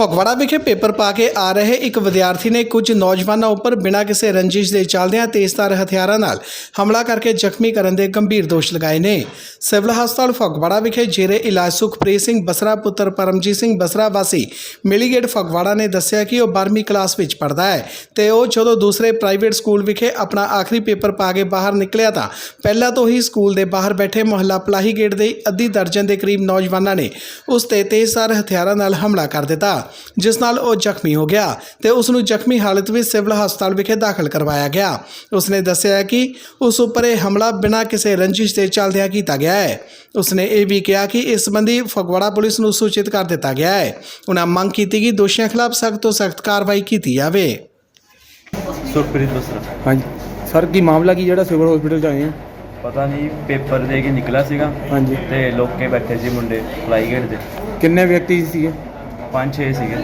ਫਗਵਾੜਾ ਵਿਖੇ ਪੇਪਰ ਪਾ ਕੇ ਆ ਰਹੇ ਇੱਕ ਵਿਦਿਆਰਥੀ ਨੇ ਕੁਝ ਨੌਜਵਾਨਾਂ ਉੱਪਰ ਬਿਨਾਂ ਕਿਸੇ ਰੰਜਿਸ਼ ਦੇ ਚੱਲਦਿਆਂ ਤੇਜ਼ਧਾਰ ਹਥਿਆਰਾਂ ਨਾਲ ਹਮਲਾ ਕਰਕੇ ਜ਼ਖਮੀ ਕਰਨ ਦੇ ਗੰਭੀਰ ਦੋਸ਼ ਲਗਾਏ ਨੇ। ਸਿਵਲ ਹਸਪਤਾਲ ਫਗਵਾੜਾ ਵਿਖੇ ਜੇਰੇ ਇਲਾਜ ਸੁਖਪ੍ਰੀਤ ਸਿੰਘ ਬਸਰਾ, ਪੁੱਤਰ ਪਰਮਜੀਤ ਸਿੰਘ ਬਸਰਾ ਵਾਸੀ ਮਿਲੀਗੇਟ ਫਗਵਾੜਾ ਨੇ ਦੱਸਿਆ ਕਿ ਉਹ 12ਵੀਂ ਕਲਾਸ ਵਿੱਚ ਪੜ੍ਹਦਾ ਹੈ ਤੇ ਉਹ ਜਦੋਂ ਦੂਸਰੇ ਪ੍ਰਾਈਵੇਟ ਸਕੂਲ ਵਿਖੇ ਆਪਣਾ ਆਖਰੀ ਪੇਪਰ ਪਾ ਕੇ ਬਾਹਰ ਨਿਕਲਿਆ ਤਾਂ ਪਹਿਲਾਂ ਤੋਂ ਹੀ ਸਕੂਲ ਦੇ ਬਾਹਰ ਬੈਠੇ ਮੁਹੱਲਾ ਪਲਾਹੀ ਗੇਟ ਦੇ ਅੱਧੀ ਦਰਜਨ ਦੇ ਕਰੀਬ ਨੌਜਵਾਨਾਂ ਨੇ ਉਸ ਤੇ ਤੇਜ਼ਧਾਰ ਹਥਿਆਰਾਂ ਨਾਲ ਹਮਲਾ ਕਰ ਦਿੱਤਾ। ਜਿਸ ਨਾਲ ਉਹ ਜ਼ਖਮੀ ਹੋ ਗਿਆ ਤੇ ਉਸ ਨੂੰ ਜ਼ਖਮੀ ਹਾਲਤ ਵਿੱਚ ਸਿਵਲ ਹਸਪਤਾਲ ਵਿਖੇ ਦਾਖਲ ਕਰਵਾਇਆ ਗਿਆ। ਉਸ ਨੇ ਦੱਸਿਆ ਕਿ ਉਸ ਉੱਪਰ ਇਹ ਹਮਲਾ ਬਿਨਾਂ ਕਿਸੇ ਰੰਜਿਸ਼ ਦੇ ਚੱਲਦਿਆਂ ਕੀਤਾ ਗਿਆ ਹੈ। ਉਸ ਨੇ ਇਹ ਵੀ ਕਿਹਾ ਕਿ ਇਸ ਸੰਬੰਧੀ ਫਗਵਾੜਾ ਪੁਲਿਸ ਨੂੰ ਸੂਚਿਤ ਕਰ ਦਿੱਤਾ ਗਿਆ ਹੈ। ਉਹਨਾਂ ਮੰਗ ਕੀਤੀ ਕਿ ਦੋਸ਼ੀਆਂ ਖਿਲਾਫ ਸਖਤ ਤੋਂ ਸਖਤ ਕਾਰਵਾਈ ਕੀਤੀ ਜਾਵੇ। ਸੁਖਪ੍ਰੀਤ ਬਸਰਾ। ਹਾਂਜੀ। ਸਰ ਕੀ ਮਾਮਲਾ ਕੀ ਜਿਹੜਾ ਸਿਵਲ ਹਸਪੀਟਲ ਚ ਆਏ ਆ? ਪਤਾ ਨਹੀਂ ਪੇਪਰ ਦੇ ਕੇ ਨਿਕਲਾ ਸੀਗਾ ਹਾਂਜੀ। ਤੇ ਲੋਕੇ ਬੈਠੇ ਸੀ ਮੁੰਡੇ ਫਲਾਈ ਗੇਟ ਦੇ। ਕਿੰਨੇ ਵਿਅਕਤੀ ਸੀਗੇ? ਪੰਜ ਛੇ ਸੀਗੇ।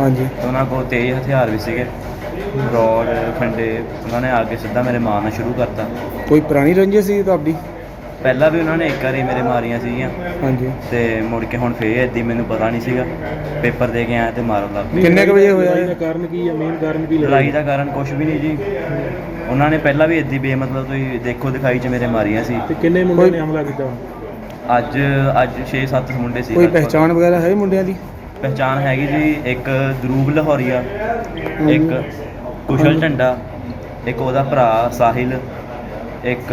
ਹਾਂਜੀ। ਤੇ ਉਹਨਾਂ ਕੋਲ ਤੇਜ਼ ਹਥਿਆਰ ਵੀ ਸੀਗੇ। ਰੋਡ ਖੰਡੇ ਉਹਨਾਂ ਨੇ ਆ ਕੇ ਸਿੱਧਾ ਮੇਰੇ ਮਾਰਨਾ ਸ਼ੁਰੂ ਕਰਤਾ। ਕੋਈ ਪੁਰਾਣੀ ਰੰਜਿਸ਼ ਸੀ ਤੁਹਾਡੀ? ਪਹਿਲਾਂ ਵੀ ਉਹਨਾਂ ਨੇ ਇੱਕ ਵਾਰੀ ਮੇਰੇ ਮਾਰੀਆਂ ਸੀਗੀਆਂ। ਹਾਂਜੀ। ਤੇ ਮੁੜ ਕੇ ਹੁਣ ਫੇਰ ਏਦੀ ਮੈਨੂੰ ਪਤਾ ਨਹੀਂ ਸੀਗਾ। ਪੇਪਰ ਦੇ ਕੇ ਆਇਆ ਤੇ ਮਾਰਨ ਲੱਗ ਪਏ ਕਿੰਨੇ ਕੁ ਵਜੇ ਹੋਇਆ ਇਹ? ਕਾਰਨ ਕੀ ਹੈ ਮੇਨ ਕਾਰਨ ਕੀ ਲੜਾਈ? ਦਾ ਕਾਰਨ ਕੁਝ ਵੀ ਨਹੀਂ ਜੀ। ਉਹਨਾਂ ਨੇ ਪਹਿਲਾਂ ਵੀ ਏਦੀ ਬੇਮਤਲਬ ਤੁਸੀਂ ਦੇਖੋ ਦਿਖਾਈ ਚ ਮੇਰੇ ਮਾਰੀਆਂ ਸੀ। ਤੇ ਕਿੰਨੇ ਮੁੰਡੇ ਕੋਈ- ਨੇ ਹਮਲਾ ਕੀਤਾ ਅੱਜ ਅੱਜ 6-7 ਮੁੰਡੇ ਸੀ ਕੋਈ। ਪਹਿਚਾਣ ਵਗੈਰਾ ਹੈ ਮੁੰਡਿਆਂ ਦੀ? ਪਹਿਚਾਨ ਹੈਗੀ ਜੀ ਇੱਕ ਦਰੂਬ ਲਾਹੌਰੀਆ ਇੱਕ ਕੁਸ਼ਲ ਝੰਡਾ ਇੱਕ ਉਹਦਾ ਭਰਾ ਸਾਹਿਲ ਇੱਕ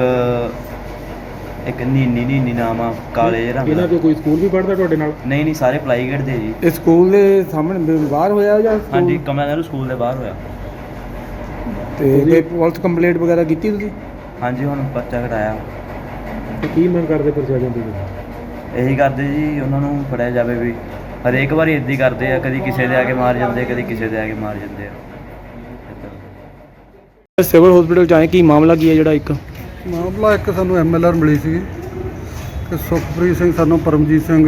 ਇੱਕ ਨੀਨੀ ਨੀਨੀ ਨਾਮ ਆ ਕਾਲੇ ਜਿਹੇ ਰੰਗ ਇਹਨਾਂ ਦਾ ਕੋਈ ਸਕੂਲ ਵੀ ਪੜ੍ਹਦਾ ਤੁਹਾਡੇ ਨਾਲ? ਨਹੀਂ ਨਹੀਂ ਸਾਰੇ ਪਲਾਈ ਗੇਟ ਦੇ ਜੀ। ਇਹ ਸਕੂਲ ਦੇ ਸਾਹਮਣੇ ਬ- ਬਾਹਰ ਹੋਇਆ ਜਾਂ ਸਕੂਲ? ਹਾਂਜੀ ਕਮਲਾ ਨਹਿਰੂ ਸਕੂਲ ਦੇ ਬਾਹਰ ਹੋਇਆ। ਤੇ ਕੋਈ ਪੁਲਿਸ ਕੰਪਲੇਂਟ ਵਗੈਰਾ ਕੀਤੀ ਤੁਸੀਂ? ਹਾਂਜੀ ਹੁਣ ਪਰਚਾ ਕਟਾਇਆ। ਤੇ ਕੀ ਮੰਗ ਕਰਦੇ ਪ੍ਰਸ਼ਾਸਨ ਤੋਂ ਤੁਸੀਂ? ਇਹੀ ਕਰਦੇ ਜੀ ਉਹਨਾਂ ਨੂੰ ਫੜਿਆ ਜਾਵੇ ਵੀ ਹਰੇਕ ਵਾਰੀ ਇੱਦਾਂ ਹੀ ਕਰਦੇ ਆ ਕਦੀ ਕਿਸੇ ਦੇ ਆ ਕੇ ਮਾਰ ਜਾਂਦੇ ਕਦੀ ਕਿਸੇ ਦੇ ਆ ਕੇ ਮਾਰ ਜਾਂਦੇ ਆ ਸਿਵਲ ਹਸਪੀਟਲ ਚ ਆਏ ਕੀ ਮਾਮਲਾ ਕੀ ਹੈ ਜਿਹੜਾ ਇੱਕ ਮਾਮਲਾ ਇੱਕ ਸਾਨੂੰ ਐਮਐਲਆਰ ਮਿਲੀ ਸੀ ਕਿ ਸੁਖਪ੍ਰੀਤ ਸਿੰਘ ਸਾਨੂੰ ਪਰਮਜੀਤ ਸਿੰਘ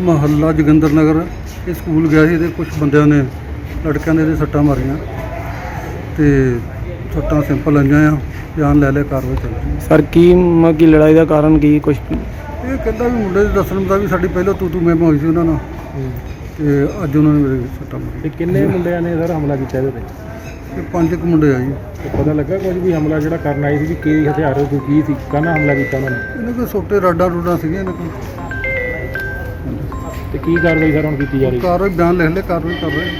ਮਹੱਲਾ ਜੋਗਿੰਦਰ ਨਗਰ ਇਹ ਸਕੂਲ ਗਿਆ ਸੀ ਤੇ ਕੁਝ ਬੰਦਿਆਂ ਨੇ ਲੜਕਿਆਂ ਦੇ ਇਹਦੇ ਸੱਟਾਂ ਮਾਰੀਆਂ ਤੇ ਸੱਟਾਂ ਸਿੰਪਲ ਆਈਆਂ ਆ ਬਿਆਨ ਲੈ ਲੈ ਕਾਰਵਾਈ ਚੱਲ ਰਹੀ ਸਰ ਕੀ ਮ- ਕੀ ਲੜਾਈ ਦਾ ਕਾਰਨ ਕੀ ਕੁਝ। ਇਹ ਕਹਿੰਦਾ ਵੀ ਮੁੰਡੇ ਦੇ ਦੱਸਣ ਦਾ ਵੀ ਸਾਡੀ ਪਹਿਲਾਂ ਤੂੰ ਤੂੰ ਮੈਂ ਮੈਂ ਹੋਈ ਸੀ ਉਹਨਾਂ ਨਾਲ। ਤੇ ਅੱਜ ਉਹਨਾਂ ਨੇ ਮੇਰੇ ਸੱਟਾਂ ਤੇ ਮਾਰੀਆਂ ਕਿੰਨੇ ਮੁੰਡਿਆਂ ਨੇ ਸਰ ਹਮਲਾ ਕੀਤਾ ਇਹਦੇ ਤੇ? ਇਹ ਪੰਜ ਕੁ ਮੁੰਡੇ ਆ ਜੀ। ਤੇ ਪਤਾ ਲੱਗਾ ਕੁਝ ਵੀ ਹਮਲਾ ਜਿਹੜਾ ਕਰਨ ਆਏ ਸੀ ਵੀ ਕੀ ਹਥਿਆਰ ਕੋਈ ਕੀ ਸੀ ਕਾਹਨਾਂ ਹਮਲਾ ਕੀਤਾ ਉਹਨਾਂ ਨੇ? ਇਹਨਾਂ ਕੋਲ ਛੋਟੇ ਰਾਡਾਂ ਰੂਡਾਂ ਸੀਗੀਆਂ ਇਹਨਾਂ ਕੋਲ ਤੇ ਕੀ ਕਾਰਵਾਈ ਸਰ ਹੁਣ ਕੀਤੀ ਜਾ ਰਹੀ? ਕਾਰਵਾਈ ਬਿਆਨ ਲਿਖ ਲੈ ਕਾਰਵਾਈ ਕਰ ਰਹੇ।